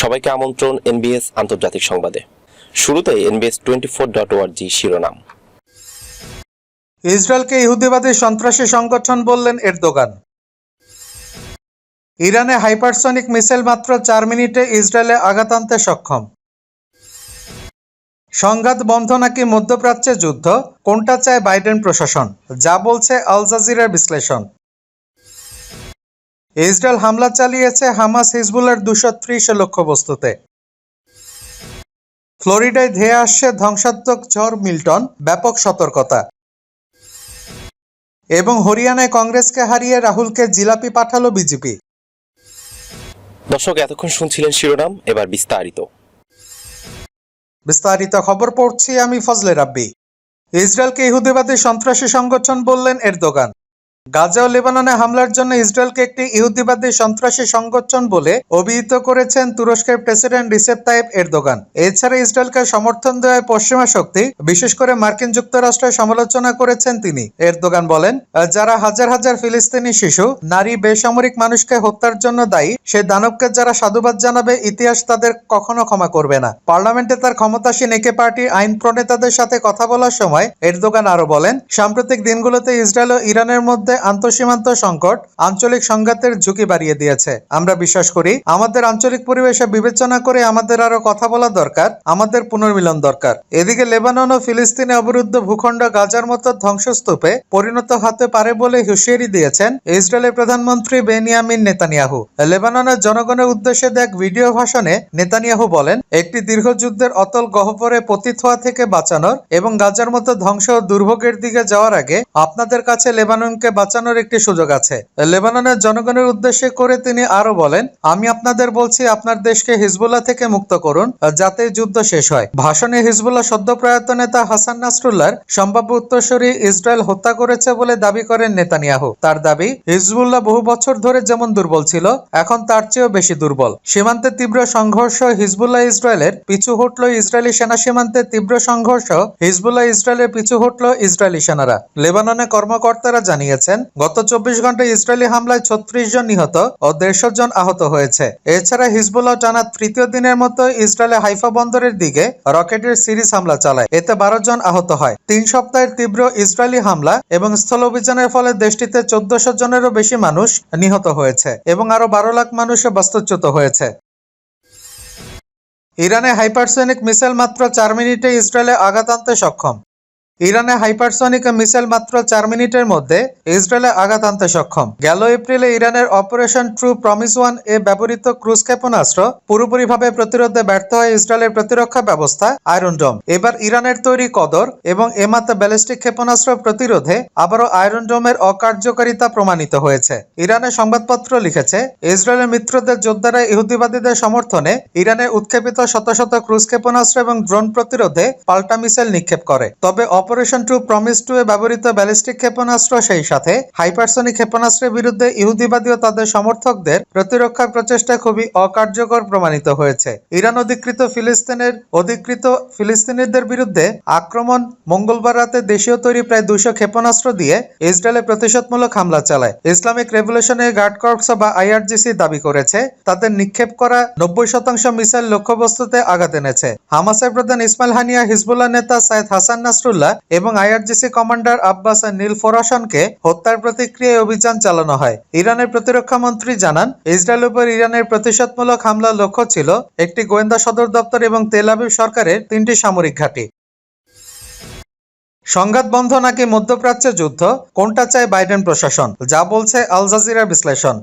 সবাইকে আমন্ত্রণ এনবিএস আন্তর্জাতিক সংবাদে। শুরুতে NBS twenty four dot org শিরোনাম। ইসরায়েলকে ইহুদিবাদী সন্ত্রাসী সংগঠন বললেন এরদোগান। ইরানে হাইপারসনিক মিসাইল মাত্র চার মিনিটে ইসরায়েলে আঘাত আনতে সক্ষম। সংঘাত বন্ধ নাকি মধ্যপ্রাচ্যে যুদ্ধ? কোনটা চায় বাইডেন প্রশাসন? যা বলছে আল জাজিরার বিশ্লেষণ। ইসরায়েল হামলা চালিয়েছে হামাস হিজবুলের দুশো ত্রিশ লক্ষ্যবস্তুতে ফ্লোরিডায় ধেয়ে আসছে ধ্বংসাত্মক ঝড় মিল্টন ব্যাপক সতর্কতা। এবং হরিয়ানায় কংগ্রেসকে হারিয়ে রাহুলকে জিলাপি পাঠালো বিজেপি। দর্শক এতক্ষণ শুনছিলেন শিরোনাম এবার বিস্তারিত। বিস্তারিত খবর পড়ছি আমি ফজলে রাব্বি। ইসরায়েলকে ইহুদিবাদী সন্ত্রাসী সংগঠন বললেন এরদোগান। গাজা ও লেবাননে হামলার জন্য ইসরায়েলকে একটি ইহুদিবাদী সন্ত্রাসী সংগঠন বলে অভিহিত করেছেন তুরস্কের প্রেসিডেন্ট রিসেপ তাইপ এরদোগান। এছাড়া ইসরায়েলকে সমর্থন দেওয়ায় পশ্চিমা শক্তি, বিশেষ করে মার্কিন যুক্তরাষ্ট্রের সমালোচনা করেছেন তিনি। এরদোগান বলেন যারা হাজার হাজার ফিলিস্তিনি শিশু, নারী, বেসামরিক মানুষকে হত্যার জন্য দায়ী, সে দানবকে যারা সাধুবাদ জানাবে, ইতিহাস তাদের কখনো ক্ষমা করবে না। পার্লামেন্টে তার ক্ষমতাসীন একে পার্টি আইন প্রণেতাদের সাথে কথা বলার সময় এরদোগান আরও বলেন, সাম্প্রতিক দিনগুলোতে ইসরায়েল ও ইরানের মধ্যে আন্তঃসীমান্ত সংকট আঞ্চলিক সংঘাতের ঝুঁকি বাড়িয়ে দিয়েছে। আমরা বিশ্বাস করি, আমাদের আঞ্চলিক পরিবেশে বিবেচনা করে আমাদের আরও কথা বলা দরকার, আমাদের পুনর্মিলন দরকার। এদিকে লেবানন ও ফিলিস্তিনে অবরুদ্ধ ভূখণ্ড গাজার মতো ধ্বংসস্তূপে পরিণত হতে পারে বলে হুঁশিয়ারি দিয়েছেন ইসরায়েলের প্রধানমন্ত্রী বেনিয়ামিন নেতানিয়াহু। লেবাননের জনগণের উদ্দেশ্যে দেখ ভিডিও ভাষণে নেতানিয়াহু বলেন, একটি দীর্ঘ যুদ্ধের অতল গহ্বরে পতিত হওয়া থেকে বাঁচানোর এবং গাজার মতো ধ্বংস ও দুর্ভোগের দিকে যাওয়ার আগে আপনাদের কাছে লেবাননকে বাঁচানোর একটি সুযোগ আছে। লেবাননের জনগণের উদ্দেশ্যে করে তিনি আরও বলেন, আমি আপনাদের বলছি, আপনার দেশকে হিজবুল্লাহ থেকে মুক্ত করুন, যাতে যুদ্ধ শেষ হয়। ভাষণে হিজবুল্লাহ সদ্য প্রয়াত নেতা হাসান নাসরুল্লাহর সম্ভাব্য উত্তরসূরি ইসরায়েল হত্যা করেছে বলে দাবি করেন নেতানিয়াহু। তার দাবি, হিজবুল্লাহ বহু বছর ধরে যেমন দুর্বল ছিল, এখন তার চেয়েও বেশি দুর্বল। সীমান্তে তীব্র সংঘর্ষ হিজবুল্লাহ ইসরায়েলের পিছু হটল ইসরায়েলি সেনা সীমান্তে তীব্র সংঘর্ষ হিজবুল্লাহ ইসরায়েলের পিছু হটল ইসরায়েলি সেনারা। লেবাননে কর্মকর্তারা জানিয়েছেন, গত চব্বিশ ঘন্টায় ইসরায়েলি হামলায় ছত্রিশ জন নিহত ও দেড়শো জন আহত হয়েছে। এছাড়া হিজবুল্লাহ টানা তৃতীয় দিনের মতো ইসরায়েলে হাইফা বন্দরের দিকে রকেটের সিরিজ হামলা চালায়। এতে বারো জন আহত হয়। তিন সপ্তাহের তীব্র ইসরায়েলি হামলা এবং স্থল অভিযানের ফলে দেশটিতে চোদ্দশো জনেরও বেশি মানুষ নিহত হয়েছে এবং আরও বারো লাখ মানুষ বাস্তুচ্যুত হয়েছে। ইরানে হাইপারসনিক মিসাইল মাত্র চার মিনিটে ইসরায়েলে আঘাত আনতে সক্ষম। ইরানে হাইপারসনিক মিসাইল মাত্র চার মিনিটের মধ্যে ইসরায়েলে আঘাত আনতে সক্ষম। গেল এপ্রিলে ইরানের অপারেশন ট্রু প্রমিস ওয়ান এ ব্যবহৃত ক্রুজ ক্ষেপণাস্ত্র পুরোপুরিভাবে প্রতিরোধে ব্যর্থ হয় ইসরায়েলের প্রতিরক্ষা ব্যবস্থা আয়রন ডোম। এবার ইরানের তৈরি কদর এবং এমাত্র ব্যালিস্টিক ক্ষেপণাস্ত্র প্রতিরোধে আবারও আয়রন ডোমের অকার্যকারিতা প্রমাণিত হয়েছে। ইরানের সংবাদপত্র লিখেছে, ইসরায়েলের মিত্রদের যোদ্ধারা ইহুদিবাদীদের সমর্থনে ইরানের উৎক্ষেপিত শত শত ক্রুজ ক্ষেপণাস্ত্র এবং ড্রোন প্রতিরোধে পাল্টা মিসাইল নিক্ষেপ করে। তবে অপারেশন টু প্রমিস টু এ ব্যবহৃত ব্যালিস্টিক ক্ষেপণাস্ত্র সেই সাথে হাইপারসনিক ক্ষেপণাস্ত্রের বিরুদ্ধে ইহুদিবাদী ও তাদের সমর্থকদের প্রতিরক্ষার প্রচেষ্টা খুবই অকার্যকর প্রমাণিত হয়েছে। ইরান অধিকৃত ফিলিস্তিনের অধিকৃত ফিলিস্তিনিদের বিরুদ্ধে আক্রমণ মঙ্গলবার রাতে দেশীয় তৈরি প্রায় দুশো ক্ষেপণাস্ত্র দিয়ে ইসরায়েলে প্রতিশোধমূলক হামলা চালায়। ইসলামিক রেভলিউশনের গার্ড কর্পস বা আইআরজিসি দাবি করেছে, তাদের নিক্ষেপ করা নব্বই শতাংশ মিসাইল লক্ষ্যবস্তুতে আঘাত এনেছে। হামাসের প্রধান ইসমাইল হানিয়া, হিজবুল্লাহ নেতা সাইদ হাসান নাসরুল্লাহ এবং আইআরজিসি কমান্ডার আব্বাস নীল ফোরাসনকে হত্যার প্রতিক্রিয়ায় অভিযান চালানো হয়। ইরানের প্রতিরক্ষা মন্ত্রী জানান ইসরায়েল উপর ইরানের প্রতিশোধমূলক হামলার লক্ষ্য ছিল একটি গোয়েন্দা সদর দপ্তর এবং তেল সরকারের তিনটি সামরিক ঘাঁটি। সংঘাত বন্ধ নাকি মধ্যপ্রাচ্যে যুদ্ধ? কোনটা চায় বাইডেন প্রশাসন? যা বলছে আল জাজিরার বিশ্লেষণ।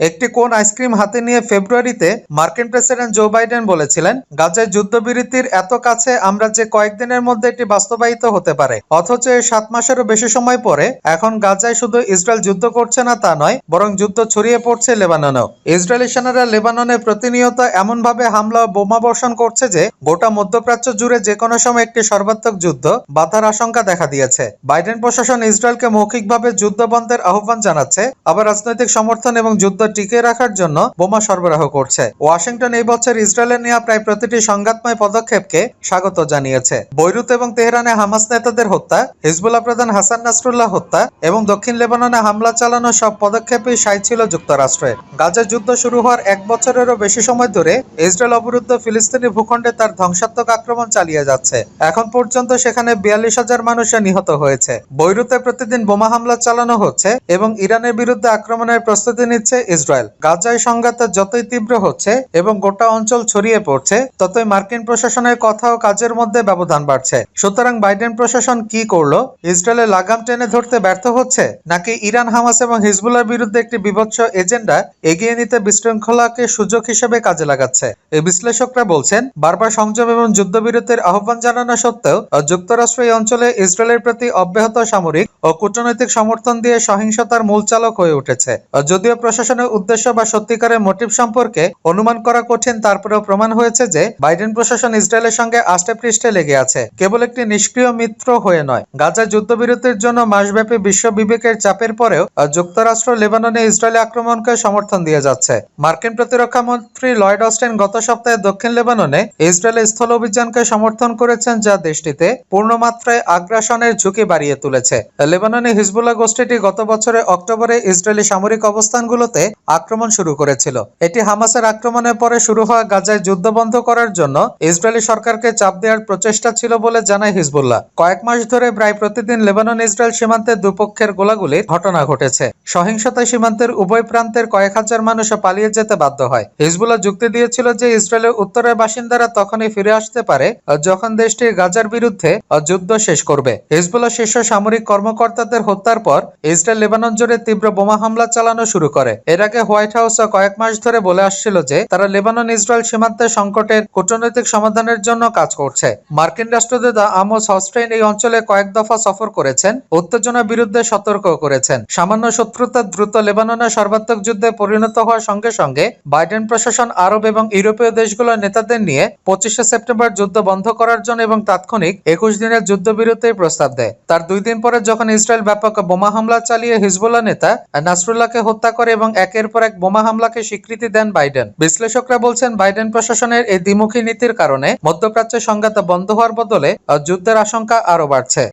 একটি কোন আইসক্রিম হাতে নিয়ে ফেব্রুয়ারিতে মার্কিন প্রেসিডেন্ট জো বাইডেন বলেছিলেন, গাজায় যুদ্ধবিরতির এত কাছে আমরা যে কয়েকদিনের মধ্যে এটি বাস্তবায়িত হতে পারে। অথচ এর সাত মাসেরও বেশি সময় পরে এখন গাজায় শুধু ইসরায়েল যুদ্ধ করছে না তা নয়, বরং যুদ্ধ ছড়িয়ে পড়ছে লেবাননেও। ইসরায়েলি সেনারা লেবাননে প্রতিনিয়ত এমনভাবে হামলা ও বোমা বর্ষণ করছে যে, গোটা মধ্যপ্রাচ্য জুড়ে যে কোনো সময় একটি সর্বাত্মক যুদ্ধ বাধার আশঙ্কা দেখা দিয়েছে। বাইডেন প্রশাসন ইসরায়েলকে মৌখিকভাবে যুদ্ধ বন্ধের আহ্বান জানাচ্ছে, আবার রাজনৈতিক সমর্থন এবং যুদ্ধ টিকিয়ে রাখার জন্য বোমা সরবরাহ করছে। ওয়াশিংটন এই বছর ইসরায়েলের নেওয়া প্রায় প্রতিটি সংঘাতময় পদক্ষেপকে স্বাগত জানিয়েছে। বৈরুত এবং তেহরানে হামাস নেতাদের হত্যা, হিজবুল্লাহ প্রধান হাসান নাসরুল্লাহ হত্যা এবং দক্ষিণ লেবাননে হামলা চালানো সব পদক্ষেপই সাই ছিল যুক্তরাষ্ট্রের গাজা যুদ্ধ শুরু হওয়ার এক বছরেরও বেশি সময় ধরে ইসরায়েল অবরুদ্ধ ফিলিস্তিনি ভূখণ্ডে তার ধ্বংসাত্মক আক্রমণ চালিয়ে যাচ্ছে। এখন পর্যন্ত সেখানে বিয়াল্লিশ হাজার মানুষের নিহত হয়েছে। বৈরুতে প্রতিদিন বোমা হামলা চালানো হচ্ছে এবং ইরানের বিরুদ্ধে আক্রমণের প্রস্তুতি নিচ্ছে ইসরায়েল। গাজায় সংঘাত যতই তীব্র হচ্ছে এবং গোটা অঞ্চল ছড়িয়ে পড়ছে, ততই মার্কিন প্রশাসনের কথা ও কাজের মধ্যে ব্যবধান বাড়ছে। সুতরাং বাইডেন প্রশাসন কি করল? ইসরায়েলের লাগাম টেনে ধরতে ব্যর্থ হচ্ছে? নাকি ইরান, হামাস এবং হিজবুল্লার বিরুদ্ধে একটি বিভৎস এজেন্ডা এগিয়ে নিতে বিশৃঙ্খলাকে সুযোগ হিসেবে কাজে লাগাচ্ছে? এই বিশ্লেষকরা বলছেন, বারবার সংযম এবং যুদ্ধবিরতির আহ্বান জানানো সত্ত্বেও, যুক্তরাষ্ট্র এই অঞ্চলে ইসরায়েলের প্রতি অব্যাহত সামরিক ও কূটনৈতিক সমর্থন দিয়ে সহিংসতার মূল চালক হয়ে উঠেছে। যদিও প্রশাসনের উদ্দেশ্য বা সত্যিকারের মোটিভ সম্পর্কে অনুমান করা কঠিন, তারপরেও প্রমাণ হয়েছে যে বাইডেন প্রশাসন ইসরায়েলের সঙ্গে আষ্টে পৃষ্ঠে লেগে আছে। কেবল একটি নিষ্ক্রিয় মিত্র হয়ে নয়। গাজা যুদ্ধবিরতির জন্য মাসব্যাপী বিশ্ব বিবেকের চাপের পরেও যুক্তরাষ্ট্র, লেবাননে ইসরায়েলি আক্রমণকে সমর্থন দিয়ে যাচ্ছে। মার্কিন প্রতিরক্ষা মন্ত্রী লয়েড অস্টেন গত সপ্তাহে দক্ষিণ লেবাননে ইসরায়েলের স্থল অভিযানকে সমর্থন করেছেন যা দেশটিতে পূর্ণমাত্রায় আগ্রাসনের ঝুঁকি বাড়িয়ে তুলেছে। লেবাননে হিজবুল্লাহ গোষ্ঠীটি গত বছরের অক্টোবরে ইসরায়েলি সামরিক অবস্থানগুলোতে আক্রমণ শুরু করেছিল। এটি হামাসের আক্রমণের পরে শুরু হওয়া গাজায় যুদ্ধ বন্ধ করার জন্য ইসরায়েলি সরকারকে চাপ দেওয়ার প্রচেষ্টা ছিল বলে জানায় হিজবুল্লাহ। কয়েক মাস ধরে প্রায় প্রতিদিন লেবানন ইসরায়েল সীমান্তে দুপক্ষের গোলাগুলির ঘটনা ঘটেছে। সহিংসতায় সীমান্তের উভয় প্রান্তের কয়েক হাজার মানুষ পালিয়ে যেতে বাধ্য হয়। হিজবুল্লাহ যুক্তি দিয়েছিল যে ইসরায়েলের উত্তরের বাসিন্দারা তখনই ফিরে আসতে পারে যখন দেশটি গাজার বিরুদ্ধে যুদ্ধ শেষ করবে। হিজবুল্লাহ শীর্ষ সামরিক কর্মকর্তাদের হত্যার পর ইসরায়েল লেবানন জুড়ে তীব্র বোমা হামলা চালানো শুরু করে। এর আগে হোয়াইট হাউস কয়েক মাস ধরে বলে আসছিল যে তারা লেবানন ইসরায়েল সীমান্তে সংকটের কূটনৈতিক সমাধানের জন্য কাজ করছে। মার্কিন রাষ্ট্রদূত আমোস হস্টেইন এই অঞ্চলে কয়েক দফা সফর করেছেন, উত্তেজনার বিরুদ্ধে সতর্ক করেছেন। সামান্য শত্রুতা দ্রুত লেবাননের সর্বাত্মক যুদ্ধে পরিণত হওয়ার সঙ্গে সঙ্গে বাইডেন প্রশাসন আরব এবং ইউরোপীয় দেশগুলোর নেতাদের নিয়ে পঁচিশে সেপ্টেম্বর যুদ্ধ বন্ধ করার জন্য এবং তাৎক্ষণিক একুশ দিনের যুদ্ধবিরতির প্রস্তাব দেয়। তার দুই দিন পরে যখন ইসরায়েল ব্যাপক বোমা হামলা চালিয়ে হিজবুল্লাহ নেতা নাসরুল্লাহকে হত্যা করে এবং একের পর এক বোমা হামলাকে স্বীকৃতি দেন বাইডেন। বিশ্লেষকরা বলছেন, বাইডেন প্রশাসনের এই দ্বিমুখী নীতির কারণে মধ্যপ্রাচ্যের সংঘাত বন্ধ হওয়ার বদলে যুদ্ধের আশঙ্কা আরও বাড়ছে।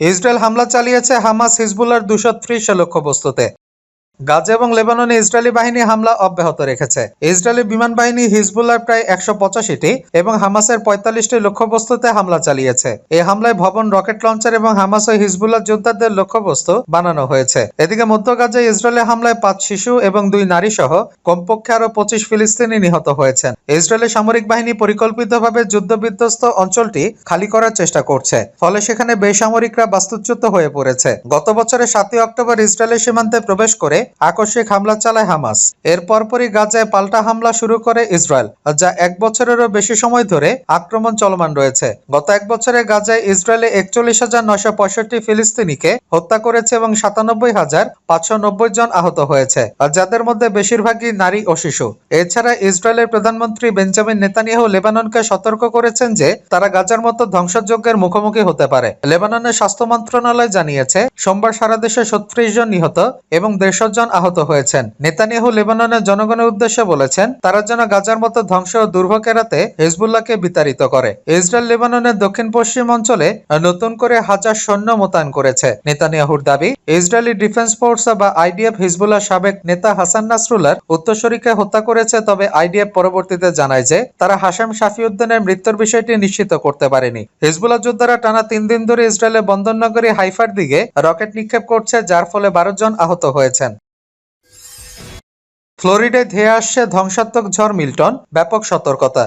ইসরায়েল হামলা চালিয়েছে হামাস হিজবুল্লার দুশো ত্রিশ লক্ষ্যবস্তুতে। গাজা এবং লেবাননে ইসরায়েলি বাহিনী হামলা অব্যাহত রেখেছে। ইসরায়েলি বিমান বাহিনী হিজবুল্লার প্রায় একশো পঁচাশিটি এবং হামাসের পঁয়তাল্লিশটি লক্ষ্যবস্তুতে হামলা চালিয়েছে। এই হামলায় ভবন, রকেট লঞ্চার এবং হামাস ও হিজবুল্লাহ যোদ্ধাদের লক্ষ্যবস্তু বানানো হয়েছে। এদিকে মধ্য গাজায় ইসরায়েলের হামলায় পাঁচ শিশু এবং দুই নারী সহ কমপক্ষে আরও পঁচিশ ফিলিস্তিনি নিহত হয়েছেন। ইসরায়েলের সামরিক বাহিনী পরিকল্পিতভাবে যুদ্ধবিধ্বস্ত অঞ্চলটি খালি করার চেষ্টা করছে, ফলে সেখানে বেসামরিকরা বাস্তুচ্যুত হয়ে পড়েছে। গত বছরের সাতই অক্টোবর ইসরায়েলের সীমান্তে প্রবেশ করে আকস্মিক হামলা চালায় হামাস। এর পরপরই গাজায় পাল্টা হামলা শুরু করে ইসরায়েল, যা এক বছরেরও বেশি সময় ধরে আক্রমণ চলমান রয়েছে। গত এক বছরে গাজায় ইসরায়েলে একচল্লিশ হাজার নয়শো পঁয়ষট্টি ফিলিস্তিনিকে হত্যা করেছে এবং সাতানব্বই হাজার পাঁচশো নব্বই জন আহত হয়েছে, যাদের মধ্যে বেশিরভাগই নারী ও শিশু। এছাড়া ইসরায়েলের প্রধানমন্ত্রী বেঞ্জামিন নেতানিয়াহু লেবাননকে সতর্ক করেছেন যে, তারা গাজার মতো ধ্বংসযজ্ঞের মুখোমুখি হতে পারে। লেবাননের স্বাস্থ্য মন্ত্রণালয় জানিয়েছে, সোমবার সারা দেশে ছত্রিশ জন নিহত এবং দেড়শো জন আহত হয়েছেন। নেতানিয়াহু লেবাননের জনগণের উদ্দেশ্যে বলেছেন, তারা যেন গাজার মতো ধ্বংস ও দুর্ভোগ এড়াতে হিজবুল্লাহকে বিতাড়িত করে। ইসরায়েল লেবাননের দক্ষিণ পশ্চিম অঞ্চলে নতুন করে হাজার সৈন্য মোতায়েন করেছে। নেতানিয়াহুর দাবি, ইসরায়েলি ডিফেন্স ফোর্স বা আইডিএফ হিজবুল্লাহ সাবেক নেতা হাসান নাসরুল্লাহর উত্তরসূরিকে হত্যা করেছে, তবে আইডিএফ পরবর্তীতে জানায় যে, তারা হাসাম শাফিউদ্দিনের মৃত্যুর বিষয়টি নিশ্চিত করতে পারেনি। হিজবুল্লাহ যোদ্ধারা টানা তিন দিন ধরে ইসরায়েলের বন্দরনগরী হাইফার দিকে রকেট নিক্ষেপ করছে, যার ফলে বারো জন আহত হয়েছেন। ফ্লোরিডায় ধেয়ে আসছে ধ্বংসাত্মক ঝড় মিল্টন ব্যাপক সতর্কতা।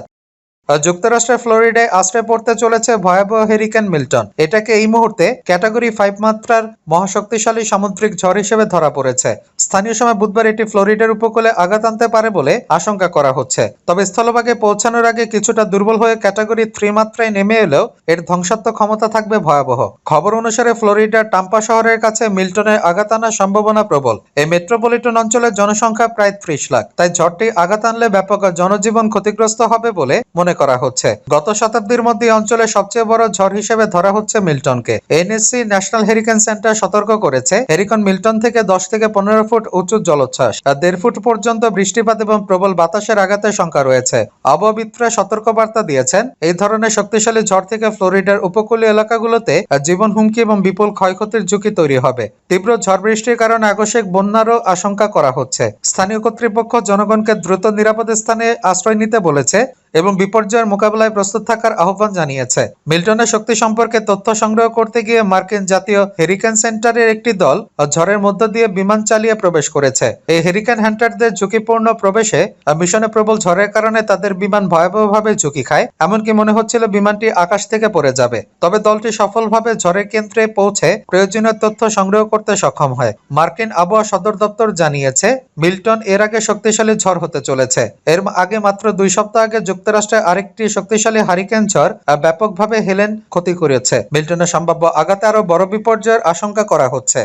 যুক্তরাষ্ট্রের ফ্লোরিডায় আশ্রয় পড়তে চলেছে ভয়াবহ হেরিকেন মিল্টন। এটাকে এই মুহূর্তে ক্যাটাগরি ফাইভ মাত্রার মহাশক্তিশালী সামুদ্রিক ঝড় হিসেবে ধরা পড়েছে। স্থানীয় সময় বুধবার এটি ফ্লোরিডার উপকূলে আঘাত আনতে পারে বলে আশঙ্কা করা হচ্ছে। তবে স্থলভাগে পৌঁছানোর আগে কিছুটা দুর্বল হয়ে ক্যাটাগরি থ্রি মাত্রায় নেমে এলেও এর ধ্বংসাত্মক ক্ষমতা থাকবে ভয়াবহ। খবর অনুসারে ফ্লোরিডার টাম্পা শহরের কাছে মিল্টনের আঘাত আনার সম্ভাবনা প্রবল। এই মেট্রোপলিটন অঞ্চলের জনসংখ্যা প্রায় ত্রিশ লাখ। তাই ঝড়টি আঘাত আনলে ব্যাপক জনজীবন ক্ষতিগ্রস্ত হবে বলে মনে মনে করা হচ্ছে। গত শতাব্দীর মধ্যে এই অঞ্চলের সবচেয়ে বড় ঝড় হিসেবে ধরা হচ্ছে মিল্টনকে। এনএসসি ন্যাশনাল হেরিকেন সেন্টার সতর্ক করেছে। হেরিকন মিল্টন থেকে দশ থেকে পনেরো ফুট উঁচু জলোচ্ছ্বাস দেড় ফুট পর্যন্ত বৃষ্টিপাত এবং প্রবল বাতাসের আঘাতের শঙ্কা রয়েছে। আবহাওয়াবিদরা সতর্কবার্তা দিয়েছেন, এই ধরনের শক্তিশালী ঝড় থেকে ফ্লোরিডার উপকূলীয় এলাকাগুলোতে জীবন হুমকি এবং বিপুল ক্ষয়ক্ষতির ঝুঁকি তৈরি হবে। তীব্র ঝড় বৃষ্টির কারণে আকস্মিক বন্যারও আশঙ্কা করা হচ্ছে। স্থানীয় কর্তৃপক্ষ জনগণকে দ্রুত নিরাপদ স্থানে আশ্রয় নিতে বলেছে। এবং বিপর্যয়ের মোকাবেলায় প্রস্তুত থাকার আহ্বান জানিয়েছে। মিল্টনের শক্তি সম্পর্কে তথ্য সংগ্রহ করতে গিয়ে মার্কিন জাতীয় হেরিকেন সেন্টারের একটি দল ঝড়ের মধ্য দিয়ে বিমান চালিয়ে প্রবেশ করেছে। এই হেরিকেন হ্যান্টারদের ঝুঁকিপূর্ণ প্রবেশে মিশনে প্রবল ঝড়ের কারণে তাদের বিমান ভয়াবহভাবে ঝুঁকি খায়। এমনকি মনে হচ্ছিল বিমানটি আকাশ থেকে পড়ে যাবে। তবে দলটি সফলভাবে ঝড়ের কেন্দ্রে পৌঁছে প্রয়োজনীয় তথ্য সংগ্রহ করতে সক্ষম হয়। মার্কিন আবহাওয়া সদর দপ্তর জানিয়েছে, মিল্টন এর আগে শক্তিশালী ঝড় হতে চলেছে। এর আগে মাত্র দুই সপ্তাহ আগে যুক্তরাষ্ট্রে আরেকটি শক্তিশালী হারিকেন ঝড় ব্যাপকভাবে হেলেন ক্ষতি করেছে। মিল্টনের সম্ভাব্য আঘাতে আরও বড় বিপর্যয়ের আশঙ্কা করা হচ্ছে।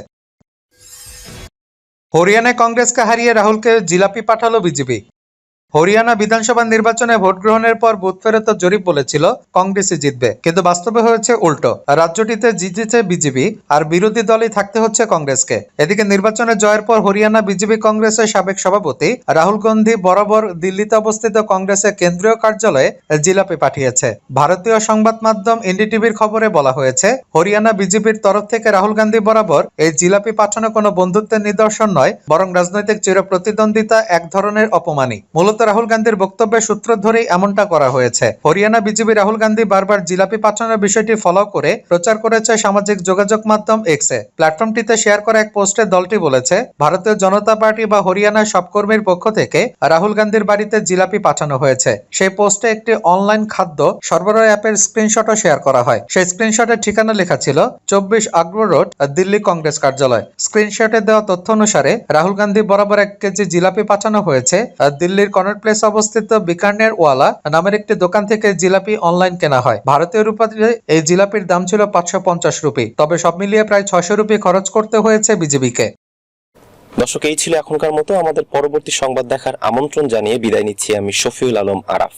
হরিয়ানায় কংগ্রেসকে হারিয়ে রাহুলকে জিলাপি পাঠালো বিজেপি। হরিয়ানা বিধানসভা নির্বাচনে ভোট গ্রহণের পর বুথ ফেরত জরিপ বলেছিল, কংগ্রেসই জিতবে। কিন্তু বাস্তবে হয়েছে উল্টো। রাজ্যটিতে জিতেছে বিজেপি, আর বিরোধী দলই থাকতে হচ্ছে কংগ্রেসকে। এদিকে নির্বাচনে জয়ের পর হরিয়ানা বিজেপি কংগ্রেসের সাবেক সভাপতি রাহুল গান্ধী বরাবর দিল্লিতে অবস্থিত কংগ্রেসের কেন্দ্রীয় কার্যালয়ে জিলাপি পাঠিয়েছে। ভারতীয় সংবাদ মাধ্যম এনডিটিভির খবরে বলা হয়েছে, হরিয়ানা বিজেপির তরফ থেকে রাহুল গান্ধী বরাবর এই জিলাপি পাঠানো কোনো বন্ধুত্বের নিদর্শন নয়, বরং রাজনৈতিক চির প্রতিদ্বন্দ্বিতা এক ধরনের অপমানই। মূলত রাহুল গান্ধীর বক্তব্যের সূত্র ধরেই এমনটা করা হয়েছে। হরিয়ানা বিজেপি রাহুল গান্ধী বারবার জিলাপি পাঠানোর বিষয়টি ফলো করে প্রচার করেছে সামাজিক যোগাযোগ মাধ্যম এক্সে প্ল্যাটফর্মটিতে শেয়ার করা এক পোস্টে দলটি বলেছে, ভারতীয় জনতা পার্টি বা হরিয়ানার সব কর্মীর পক্ষ থেকে রাহুল গান্ধীর বাড়িতে জিলাপি পাঠানো হয়েছে। সেই পোস্টে একটি অনলাইন খাদ্য সরবরাহ অ্যাপের স্ক্রিনশটও শেয়ার করা হয়। সেই স্ক্রিনশটের ঠিকানা লেখা ছিল, চব্বিশ আকবর রোড, দিল্লি কংগ্রেস কার্যালয়। স্ক্রিনশটে দেওয়া তথ্য অনুসারে, রাহুল গান্ধী বরাবর এক কেজি জিলাপি পাঠানো হয়েছে, দিল্লির কনট প্লেস অবস্থিত বিকানের ওয়ালা নামের একটি দোকান থেকে জিলাপি অনলাইন কেনা হয়। ভারতীয় রূপাতে এই জিলাপির দাম ছিল পাঁচশো পঞ্চাশ রুপি, তবে সব মিলিয়ে প্রায় ছশো রুপি খরচ করতে হয়েছে বিজেপিকে। দর্শক, এই ছিল এখনকার মতো। আমাদের পরবর্তী সংবাদ দেখার আমন্ত্রণ জানিয়ে বিদায় নিচ্ছি আমি শফিউল আলম আরাফ।